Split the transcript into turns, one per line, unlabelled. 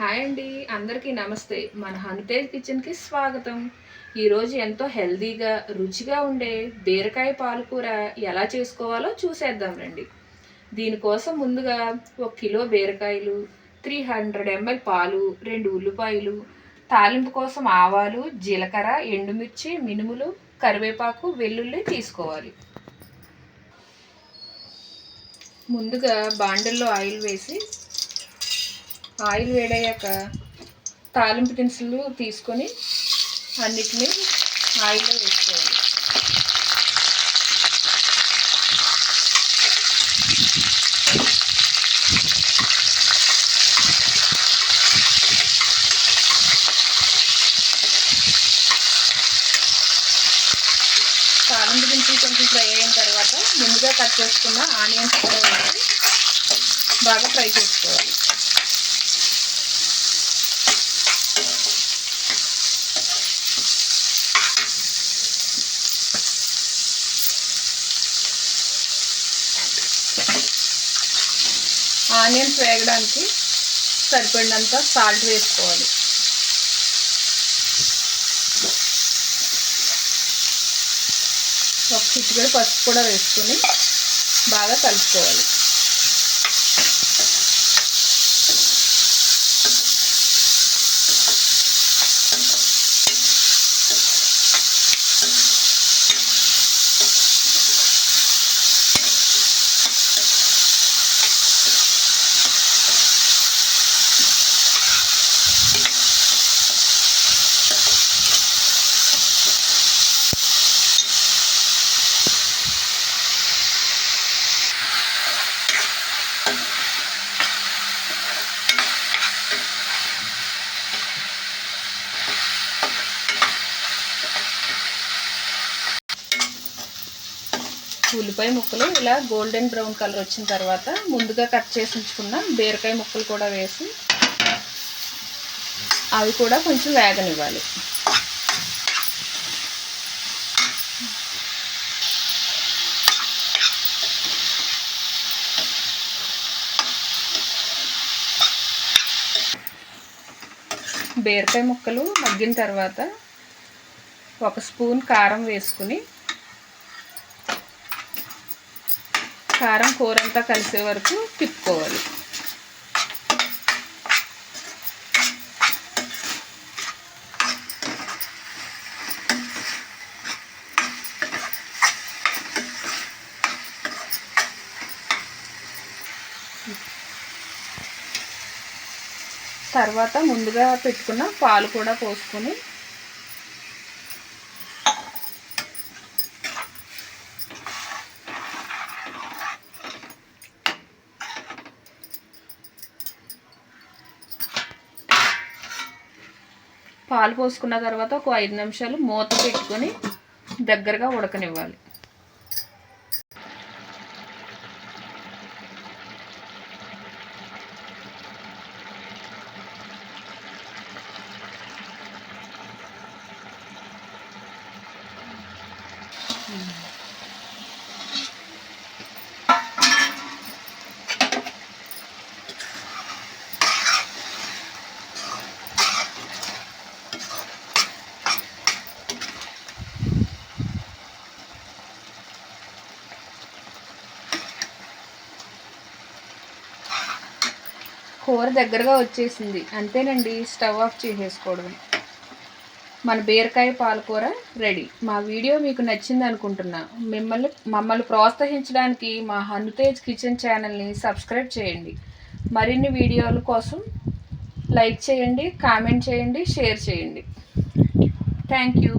Hi అండి అందరికీ నమస్తే. మన హనుతేజ్ కిచెన్కి స్వాగతం. ఈరోజు ఎంతో హెల్దీగా రుచిగా ఉండే బీరకాయ పాలకూర ఎలా చేసుకోవాలో చూసేద్దాం రండి. దీనికోసం ముందుగా ఒక కిలో బీరకాయలు త్రీ హండ్రెడ్ ఎంఎల్ పాలు రెండు ఉల్లిపాయలు తాలింపు కోసం ఆవాలు జీలకర్ర ఎండుమిర్చి మినుములు కరివేపాకు వెల్లుల్లి తీసుకోవాలి. ముందుగా బాండల్లో ఆయిల్ వేసి ఆయిల్ వేడయ్యాక తాలింపు దినుసులు తీసుకొని అన్నిటినీ ఆయిల్లో వేసుకోవాలి. తాలింపు దినుసులు కొంచెం ఫ్రై అయిన తర్వాత ముందుగా కట్ చేసుకున్న ఆనియన్స్ కూడా బాగా ఫ్రై చేసుకోవాలి. ఆనియన్స్ వేగడానికి సరిపడినంత సాల్ట్ వేసుకోవాలి. ఒక చిట్టుకడ పసుపు కూడా వేసుకొని బాగా కలుపుకోవాలి. ఉల్లిపాయ ముక్కలు ఇలా గోల్డెన్ బ్రౌన్ కలర్ వచ్చిన తర్వాత ముందుగా కట్ చేసి ఉంచుకున్న బీరకాయ ముక్కలు కూడా వేసి అవి కూడా కొంచెం వేగనివ్వాలి. బీరకాయ ముక్కలు మగ్గిన తర్వాత ఒక స్పూన్ కారం వేసుకుని కారం కూర అంతా కలిసే వరకు తిప్పుకోవాలి. తర్వాత ముందుగా పెట్టుకున్న పాలు కూడా పోసుకొని పాలు పోసుకున్న తర్వాత ఒక ఐదు నిమిషాలు మూత పెట్టుకొని దగ్గరగా ఉడకనివ్వాలి. కూర దగ్గరగా వచ్చేసింది. అంతేనండి స్టవ్ ఆఫ్ చేసేసుకోవడం మన బీరకాయ పాలకూర రెడీ. మా వీడియో మీకు నచ్చింది అనుకుంటున్నా. మిమ్మల్ని మమ్మల్ని ప్రోత్సహించడానికి మా హనుతేజ్ కిచెన్ ఛానల్ని సబ్స్క్రైబ్ చేయండి. మరిన్ని వీడియోల కోసం లైక్ చేయండి కామెంట్ చేయండి షేర్ చేయండి. Thank you.